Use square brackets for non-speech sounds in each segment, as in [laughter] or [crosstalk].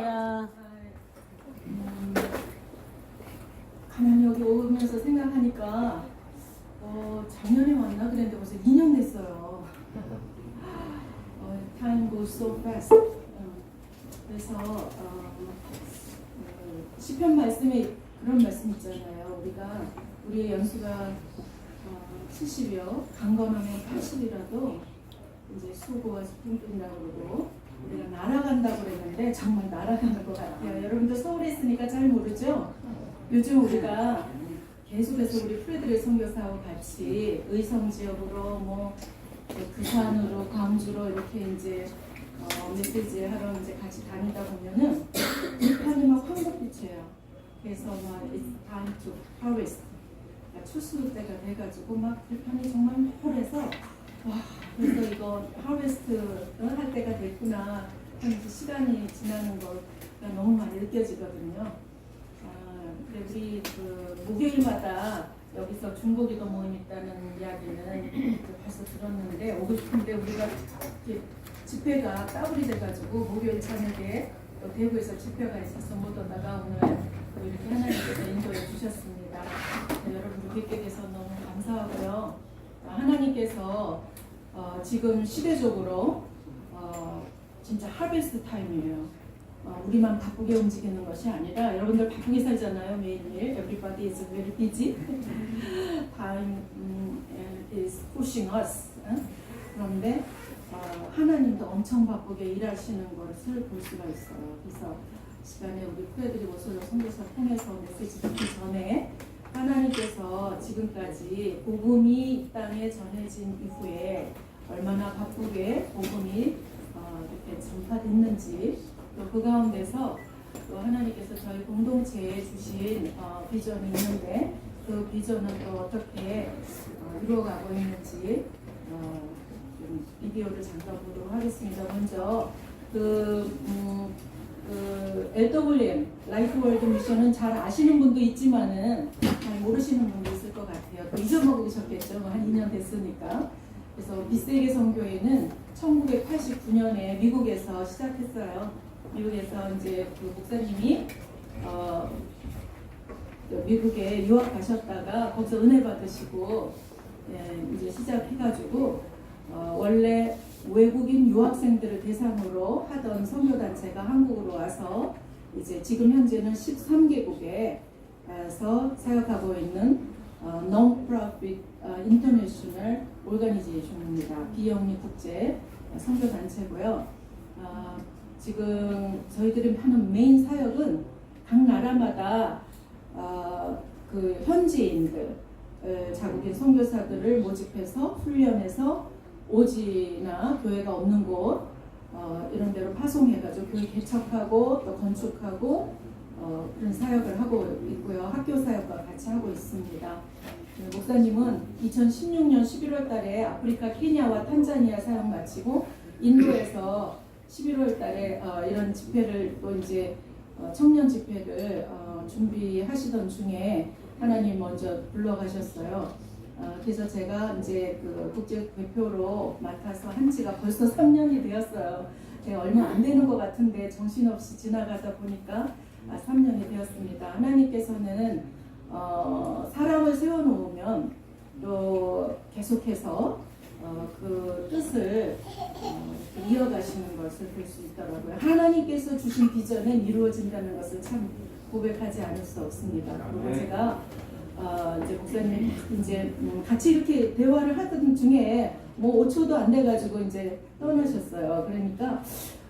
야, 음, 가만히 여기 오면서 생각하니까 어, 작년에 왔나 그랬는데 벌써 2년 됐어요. 어, time goes so fast. 어, 그래서 어, 그 시편 말씀에 그런 말씀 있잖아요. 우리가 우리의 연수가 어, 70이요. 강건하면 80이라도 이제 수고가 스푼뿐이라고 그러고 우리가 날아간다고 그랬는데 정말 날아가는 것 같아요. 여러분들 서울에 있으니까 잘 모르죠? 요즘 우리가 계속해서 우리 프레드리 선교사하고 같이 의성 지역으로 뭐 부산으로 광주로 이렇게 이제 어, 메시지 하러 이제 같이 다니다 보면은 들판이 막 황급빛이에요. 그래서 막 it's time to harvest. 그러니까 추수 때가 돼가지고 막 들판이 정말 홀해서 와 그래서 이거 하베스트 할 때가 됐구나 하면서 시간이 지나는 거가 너무 많이 느껴지거든요. 아, 근데 우리 그 목요일마다 여기서 중고기도 모임 있다는 이야기는 벌써 들었는데 오고 싶은데 우리가 집회가 따블이 돼가지고 목요일 저녁에 또 대구에서 집회가 있어서 못 오다가 오늘 또 이렇게 하나님께서 인도해 주셨습니다. 네, 여러분 뵙게 돼서 너무 감사하고요. 아, 하나님께서 어, 지금 시대적으로 어, 진짜 하베스트 타임이에요. 어, 우리만 바쁘게 움직이는 것이 아니라 여러분들 바쁘게 살잖아요 매일매일. Everybody is very busy. [laughs] Time 음, is pushing us. 응? 그런데 어, 하나님도 엄청 바쁘게 일하시는 것을 볼 수가 있어요. 그래서 시간에 우리 프레드리 모솔로 선교사 통해서 메시지 듣기 전에 하나님께서 지금까지 복음이 이 땅에 전해진 이후에 얼마나 바쁘게 복음이 어, 이렇게 전파됐는지 또 그 가운데서 또 하나님께서 저희 공동체에 주신 어, 비전이 있는데 그 비전은 또 어떻게 어, 이루어가고 있는지 어, 좀 비디오를 잠깐 보도록 하겠습니다. 먼저 그, 음, 그 LWM 라이프 월드 미션은 잘 아시는 분도 있지만은 잘 모르시는 분도 있을 것 같아요. 또 잊어먹고 계셨겠죠. 뭐한 2년 됐으니까. 그래서 비세계 선교회는 1989년에 미국에서 시작했어요. 미국에서 이제 그 목사님이 어, 그 미국에 유학 가셨다가 거기서 은혜 받으시고 예, 이제 시작해가지고 어, 원래 외국인 유학생들을 대상으로 하던 선교단체가 한국으로 와서 이제 지금 현재는 13개국에서 사역하고 있는 어, Non-Profit 어, International Organization입니다. 비영리 국제 선교단체고요. 어, 지금 저희들이 하는 메인 사역은 각 나라마다 어, 그 현지인들 어, 자국인 선교사들을 모집해서 훈련해서 오지나 교회가 없는 곳 어, 이런 데로 파송해가지고 교회 개척하고 또 건축하고 어, 그런 사역을 하고 있고요. 학교 사역과 같이 하고 있습니다. 그 목사님은 2016년 11월 달에 아프리카 케냐와 탄자니아 사역 마치고 인도에서 11월 달에 어, 이런 집회를 또 이제 어, 청년 집회를 어, 준비하시던 중에 하나님 먼저 불러가셨어요. 어, 그래서 제가 이제 그 국제 대표로 맡아서 한 지가 벌써 3년이 되었어요. 제가 얼마 안 되는 것 같은데 정신없이 지나가다 보니까 아, 3년이 되었습니다. 하나님께서는 어, 사람을 세워놓으면 또 계속해서 어, 그 뜻을 어, 이어가시는 것을 볼 수 있더라고요. 하나님께서 주신 비전은 이루어진다는 것을 참 고백하지 않을 수 없습니다. 그리고 제가 어, 이제 목사님 이제 음, 같이 이렇게 대화를 하던 중에 뭐 5초도 안 돼가지고 이제 떠나셨어요. 그러니까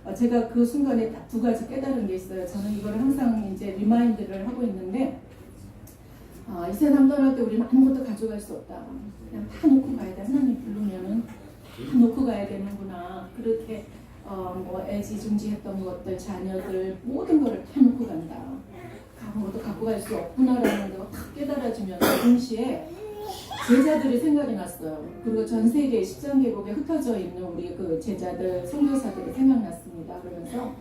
어, 제가 그 순간에 딱두 가지 깨달은 게 있어요. 저는 이걸 항상 이제 리마인드를 하고 있는데 어, 이 세상 떠날 때 우리는 아무것도 가져갈 수 없다. 그냥 다 놓고 가야 돼. 하나님 부르면은 다 놓고 가야 되는구나. 그렇게 어, 뭐 애지중지했던 것들, 자녀들 모든 거를 다 놓고 간다. 아무것도 갖고 갈 수 없구나라는 걸탁 깨달아지면 동시에 제자들이 생각이 났어요. 그리고 전 세계 십장계곡에 흩어져 있는 우리 그 제자들, 선교사들이 생각났습니다. 그러면서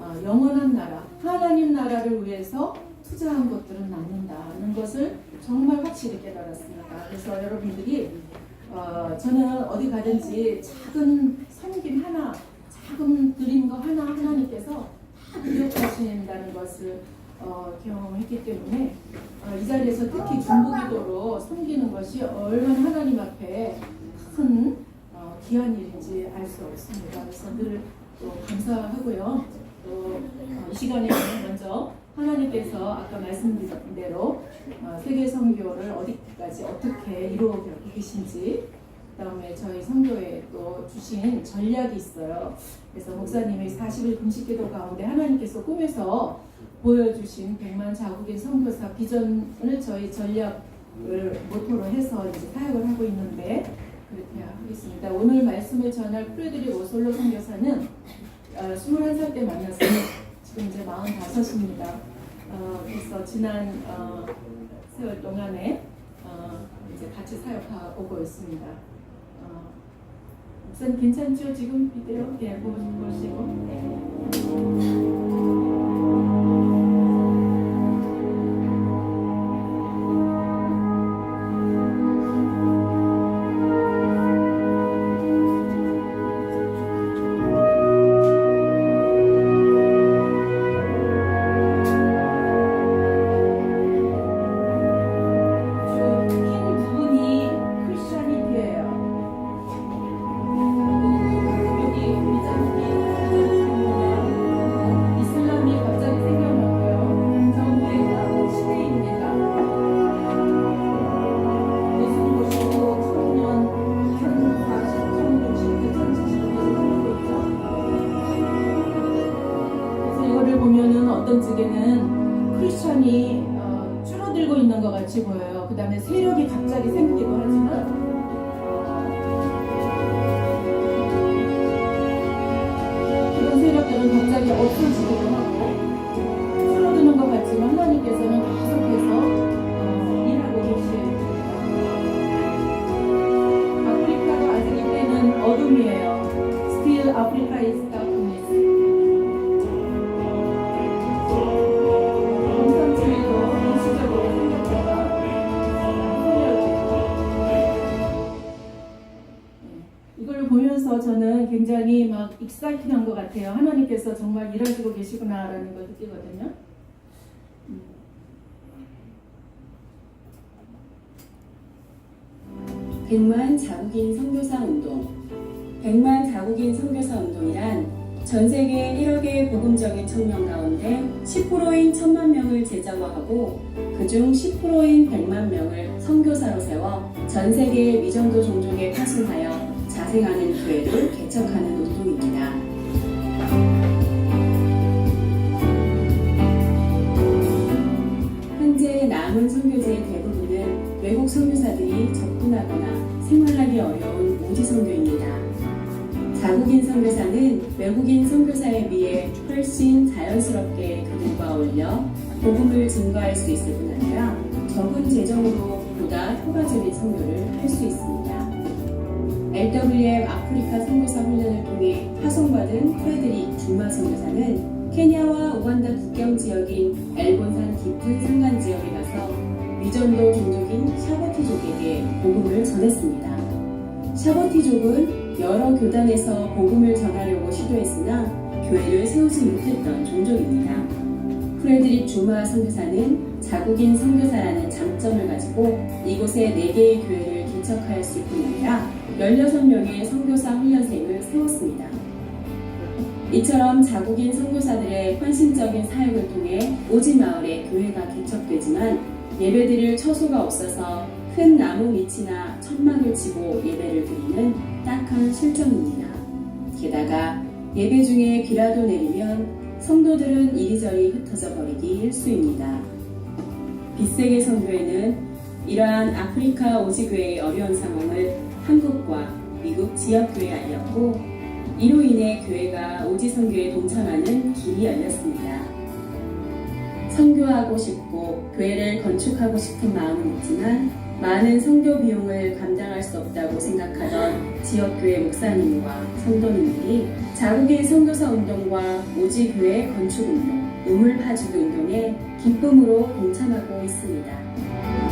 어, 영원한 나라, 하나님 나라를 위해서 투자한 것들은 남는다는 것을 정말 확실히 깨달았습니다. 그래서 여러분들이 어, 저는 어디 가든지 작은 섬김 하나, 작은 드린 거 하나 하나님께서 기억하신다는 것을 어, 경험했기 때문에 어, 이 자리에서 특히 중보기도로 섬기는 것이 얼마나 하나님 앞에 큰 어, 귀한 일인지 알 수 없습니다. 그래서 늘 또 감사하고요. 또 어, 이 시간에 먼저 하나님께서 아까 말씀드린 대로 어, 세계 선교를 어디까지 어떻게 이루어 계신지 그다음에 저희 선교에 또 주신 전략이 있어요. 그래서 목사님의 40일 금식기도 가운데 하나님께서 꿈에서 보여주신 100만 자국인 선교사 비전을 저희 전략을 모토로 해서 이제 사역을 하고 있는데 그렇게 하겠습니다. 오늘 말씀을 전할 프레드릭 오솔로 선교사는 어, 21살 때 만났어요. 지금 이제 45입니다. 어, 그래서 지난 어, 세월 동안에 어, 이제 같이 사역하고 있습니다. 어, 목사님 괜찮죠? 지금 비디오 예, 보- 보시고 네. 저는 굉장히 막 익사이팅한 것 같아요. 하나님께서 정말 일하시고 계시구나라는 걸 느끼거든요. 음. 백만 자국인 선교사 운동. 백만 자국인 선교사 운동이란 전 세계 1억의 복음적인 청년 가운데 10%인 천만 명을 제자화하고 그중 10%인 100만 명을 선교사로 세워 전 세계 미전도 종족에 파송하여 자생하는 교회를 개척하는 운동입니다. 현재 남은 선교지의 대부분은 외국 선교사들이 접근하거나 생활하기 어려운 오지 선교입니다. 자국인 선교사는 외국인 선교사에 비해 훨씬 자연스럽게 그들과 어울려 복음을 증거할 수 있을 뿐 아니라 적은 재정으로 보다 효과적인 선교를 할 수 있습니다. LWM 아프리카 선교사 훈련을 통해 파송받은 프레드릭 주마 선교사는 케냐와 우간다 국경 지역인 엘본산 깊은 산간 지역에 가서 미전도 종족인 샤버티족에게 복음을 전했습니다. 샤버티족은 여러 교단에서 복음을 전하려고 시도했으나 교회를 세우지 못했던 종족입니다. 프레드릭 주마 선교사는 자국인 선교사라는 장점을 가지고 이곳에 4개의 교회를 개척할 수 있뿐 아니라 16명의 선교사 훈련생을 세웠습니다. 이처럼 자국인 선교사들의 헌신적인 사역을 통해 오지 마을에 교회가 개척되지만 예배드릴 처소가 없어서 큰 나무 밑이나 천막을 치고 예배를 드리는 딱한 실정입니다. 게다가 예배 중에 비라도 내리면 성도들은 이리저리 흩어져 버리기 일쑤입니다. 빛세계 선교회는 이러한 아프리카 오지교회의 어려운 상황을 한국과 미국 지역교회에 알렸고 이로 인해 교회가 오지 선교에 동참하는 길이 열렸습니다. 선교하고 싶고 교회를 건축하고 싶은 마음은 있지만 많은 선교 비용을 감당할 수 없다고 생각하던 지역교회 목사님과 성도님들이 자국의 선교사 운동과 오지교회 건축 운동, 우물 파주기 운동에 기쁨으로 동참하고 있습니다.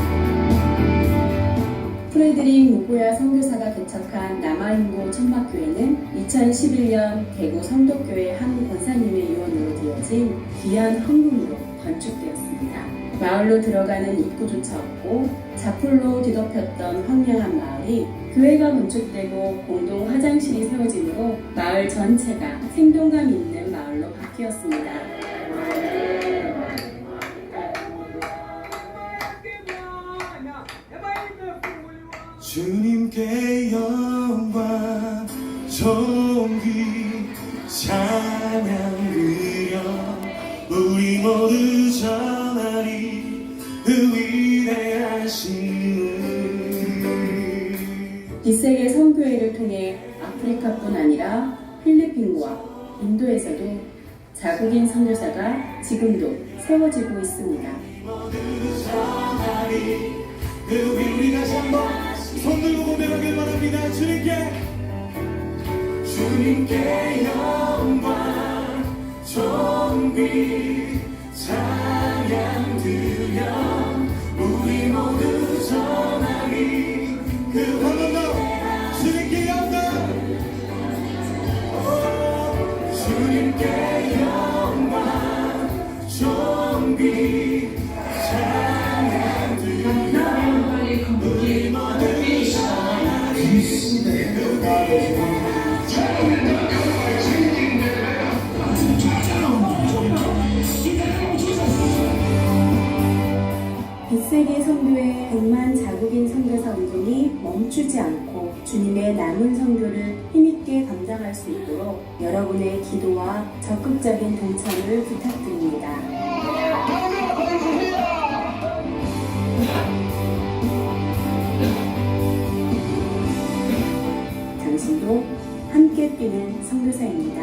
프레드릭 무고야 선교사가 개척한 남아인고 천막교회는 2011년 대구 성덕교회 한 권사님의 유언으로 되어진 귀한 헌금으로 건축되었습니다. 마을로 들어가는 입구조차 없고 자풀로 뒤덮였던 황량한 마을이 교회가 건축되고 공동 화장실이 세워지므로 마을 전체가 생동감 있는 마을로 바뀌었습니다. 주님께 영광 존귀 찬양 드려. 우리 모두 전하리 그 위대하신 빛세계 선교회를 통해 아프리카뿐 아니라 필리핀과 인도에서도 자국인 선교사가 지금도 세워지고 있습니다. 그 손 들고 고백하길 바랍니다. 주님께. 주님께 영광 존귀 찬양 드려 우리 모두 전하리. 그한 번더 주님께 영광. 오, 주님께 영광 존귀 1세기 선교의 백만 자국인 선교사 운동이 멈추지 않고 주님의 남은 선교를 힘있게 감당할 수 있도록 여러분의 기도와 적극적인 동참을 부탁드립니다. 함께 뛰는 선교사입니다.